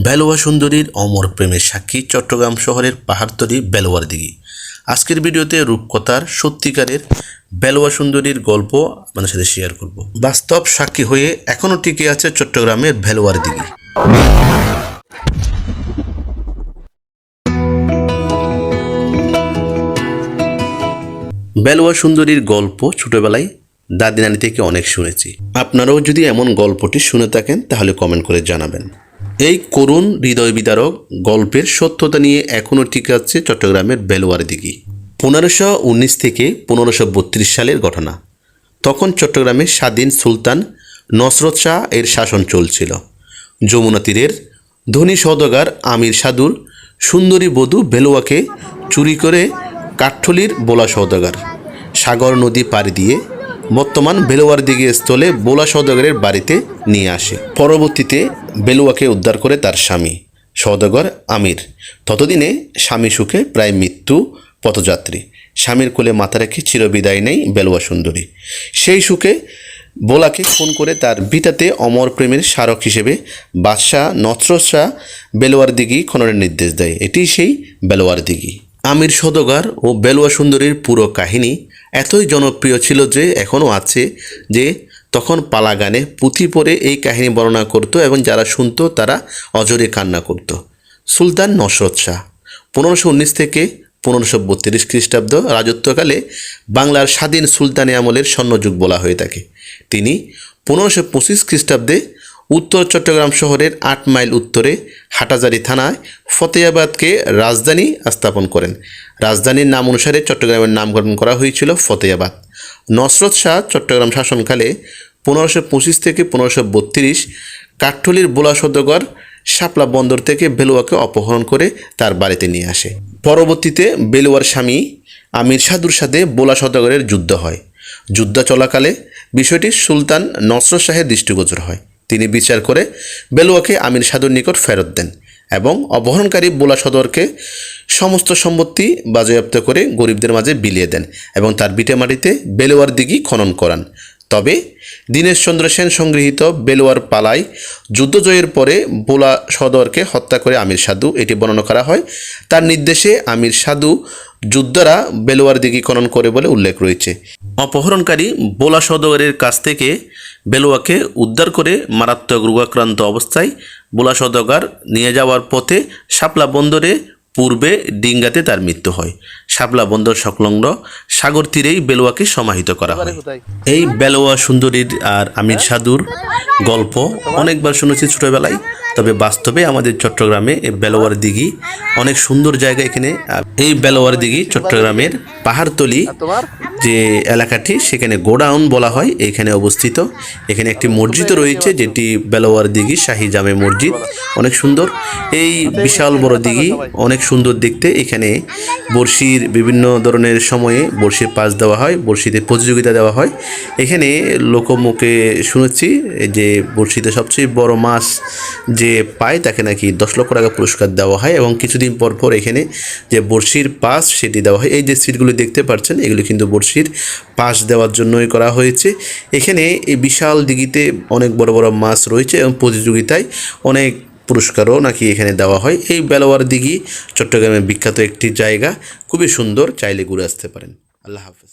বেলোয়া সুন্দরীর অমর প্রেমের সাক্ষী চট্টগ্রাম শহরের পাহাড়তলি বেলোয়ার দিঘি। আজকের ভিডিওতে রূপকথার সত্যিকারের বেলোয়া সুন্দরীর গল্প আপনাদের সাথে শেয়ার করব। বাস্তব সাক্ষী হয়ে এখনও টিকে আছে চট্টগ্রামের বেলোয়ার দিঘি। বেলোয়া সুন্দরীর গল্প ছোটবেলায় দাদি নানি থেকে অনেক শুনেছি। আপনারাও যদি এমন গল্পটি শুনে থাকেন, তাহলে কমেন্ট করে জানাবেন। এই করুণ হৃদয় বিদারক গল্পের সত্যতা নিয়ে এখনও ঠিক আছে চট্টগ্রামের বেলোয়ার দিঘি। পনেরোশো উনিশ থেকে পনেরোশো বত্রিশ সালের ঘটনা। তখন চট্টগ্রামে স্বাধীন সুলতান নসরত শাহ এর শাসন চলছিল। যমুনা তীরের ধনী সওদাগার আমির সাদুর সুন্দরী বধূ বেলোয়াকে চুরি করে কাঠঠলির বোলা সওদাগার সাগর নদী পাড়ি দিয়ে বর্তমান বেলুয়ার দিকে স্থলে বোলা সওদাগরের বাড়িতে নিয়ে আসে। পরবর্তীতে বেলুয়াকে উদ্ধার করে তার স্বামী, সওদাগর আমির। ততদিনে স্বামী সুখে প্রায় মৃত্যু পথযাত্রী। স্বামীর কোলে মাথা রেখে চিরবিদায় নেই বেলুয়া সুন্দরী। সেই সুখে বোলাকে ফোন করে তার বিটাতে অমর প্রেমের স্মারক হিসেবে বাদশাহ নৎরত শাহ বেলোয়ার দিঘি খননের নির্দেশ দেয়। এটি সেই বেলোয়ার দিঘি। আমির সদগার ও বেলুয়া সুন্দরীর পুরো কাহিনী এতই জনপ্রিয় ছিল যে এখনও আছে যে তখন পালা গানে পুঁথি পড়ে এই কাহিনী বর্ণনা করত এবং যারা শুনত তারা অজরে কান্না করত। সুলতান নসরত শাহ, পনেরোশো উনিশ থেকে পনেরোশো বত্রিশ খ্রিস্টাব্দ রাজত্বকালে বাংলার স্বাধীন সুলতানি আমলের স্বর্ণযুগ বলা হয়ে থাকে। তিনি পনেরোশো পঁচিশ খ্রিস্টাব্দে উত্তর চট্টগ্রাম শহরের আট মাইল উত্তরে হাটাজারি থানায় ফতেয়াবাদকে রাজধানী স্থাপন করেন। রাজধানীর নাম অনুসারে চট্টগ্রামের নামকরণ করা হয়েছিল ফতেয়াবাদ। নসরত শাহ চট্টগ্রাম শাসনকালে পনেরোশো পঁচিশ থেকে পনেরোশো বত্রিশ কাঠঠলির বোলা সদগর শাপলা বন্দর থেকে বেলুয়াকে অপহরণ করে তার বাড়িতে নিয়ে আসে। পরবর্তীতে বেলুয়ার স্বামী আমির সাদুর সাথে বোলা সদগরের যুদ্ধ হয়। যুদ্ধ চলাকালে বিষয়টি সুলতান নসরত শাহের দৃষ্টিগোচর হয়। তিনি বিচার করে বেলুয়াকে আমির সাধুর নিকট ফেরত দেন এবং অপহরণকারী বোলা সদরকে সমস্ত সম্পত্তি বাজেয়াপ্ত করে গরিবদের মাঝে বিলিয়ে দেন এবং তার মাটিতে বেলুয়ার দিঘি খনন করান। তবে দীনেশ চন্দ্র সেন সংগৃহীত বেলোয়ার পালায় যুদ্ধ জয়ের পরে বোলা সদরকে হত্যা করে আমির সাধু এটি বর্ণনা করা হয়। তার নির্দেশে আমির সাধু যুদ্ধরা বেলোয়ার দিঘি খনন করে বলে উল্লেখ রয়েছে। অপহরণকারী বোলা সদরের কাছ থেকে বেলোয়াকে উদ্ধার করে মারাত্মক রোগাক্রান্ত অবস্থায় বোলা সদগার নিয়ে যাওয়ার পথে শাপলা বন্দরে পূর্বে ডিঙ্গাতে তার মৃত্যু হয়। শাপলা বন্দর সংলগ্ন সাগর তীরেই বেলুয়াকে সমাহিত করা হয়। এই বেলোয়া সুন্দরীর আর আমির সাধুর গল্প অনেকবার শুনেছি ছোটবেলায়। তবে বাস্তবে আমাদের চট্টগ্রামে এই বেলোয়ার দিঘি অনেক সুন্দর জায়গা এখানে। এই বেলোয়ার দিঘি চট্টগ্রামের পাহাড়তলি যে এলাকাটি, সেখানে গোডাউন বলা হয়, এখানে অবস্থিত। এখানে একটি মসজিদও রয়েছে, যেটি বেলোয়ার দিঘি শাহী জামে মসজিদ। অনেক সুন্দর। এই বিশাল বড় দিঘি অনেক সুন্দর দেখতে। এখানে বড়শির বিভিন্ন ধরনের সময়ে বড়শির পাস দেওয়া হয়, বড়শিতে প্রতিযোগিতা দেওয়া হয়। এখানে লোকমুখে শুনেছি যে বড়শিতে সবচেয়ে বড় মাছ যে পায়, তাকে নাকি দশ লক্ষ টাকা পুরস্কার দেওয়া হয় এবং কিছুদিন পর পর এখানে যে বড়শির পাস সেটি দেওয়া হয়। এই যে সিটগুলো দেখতে পাচ্ছেন, এগুলো কিন্তু বড়শির পাস দেওয়ার জন্যই করা হয়েছে। এখানে এই বিশাল দিঘিতে অনেক বড় বড় মাছ রয়েছে এবং প্রতিযোগিতায় অনেক পুরস্কারও নাকি এখানে দেওয়া হয়। এই বেলোয়ার দিঘি চট্টগ্রামের বিখ্যাত একটি জায়গা। খুবই সুন্দর, চাইলে ঘুরে আসতে পারেন। আল্লাহ হাফেজ।